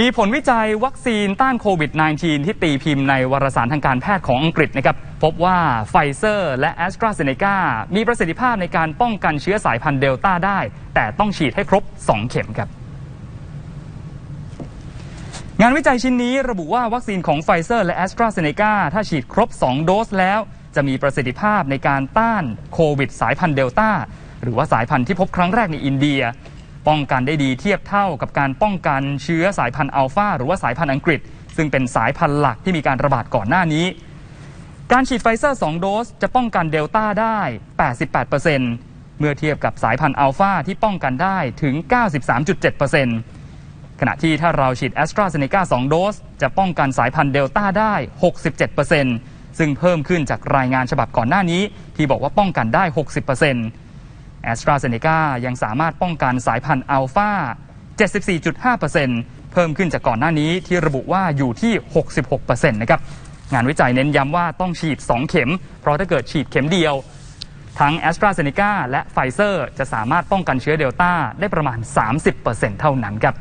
มีผลวิจัยวัคซีนต้านโควิด -19 ที่ตีพิมพ์ในวารสารทางการแพทย์ของอังกฤษนะครับพบว่าไฟเซอร์และแอสตราเซเนกามีประสิทธิภาพในการป้องกันเชื้อสายพันธุ์เดลต้าได้ แต่ต้องฉีดให้ครบ 2 เข็มครับ งานวิจัยชิ้นนี้ระบุว่าวัคซีนของไฟเซอร์และแอสตราเซเนกาถ้าฉีดครบ 2 โดสแล้ว จะมีประสิทธิภาพในการต้านโควิด สายพันธุ์เดลต้าหรือว่าสายพันธุ์ที่พบครั้งแรกในอินเดีย ป้องกันได้ดีเทียบเท่ากับการป้องกันเชื้อสายพันธุ์อัลฟาหรือว่าสายพันธุ์อังกฤษ ซึ่งเป็นสายพันธุ์หลักที่มีการระบาดก่อนหน้านี้ การฉีดไฟเซอร์ 2 โดสจะป้องกันเดลต้าได้ 88%เมื่อเทียบกับสายพันธุ์อัลฟาที่ป้องกันได้ถึง 93.7%ขณะที่ถ้าเราฉีดแอสตราเซเนกา2 โดส จะป้องกันสายพันธุ์เดลต้าได้ 67%ซึ่งเพิ่มขึ้นจากรายงานฉบับก่อนหน้านี้ ที่บอกว่าป้องกันได้ 60% แอสตราเซเนกายังสามารถป้องกันสายพันธุ์อัลฟา74.5%เพิ่มขึ้นจากก่อนหน้านี้ที่ระบุว่าอยู่ที่ 66%นะครับงานวิจัยเน้นย้ำว่าต้องฉีด 2 เข็ม เพราะถ้าเกิดฉีดเข็มเดียว ทั้งแอสตราเซเนกาและไฟเซอร์จะสามารถป้องกันเชื้อเดลต้าได้ประมาณ 30%เท่านั้นครับ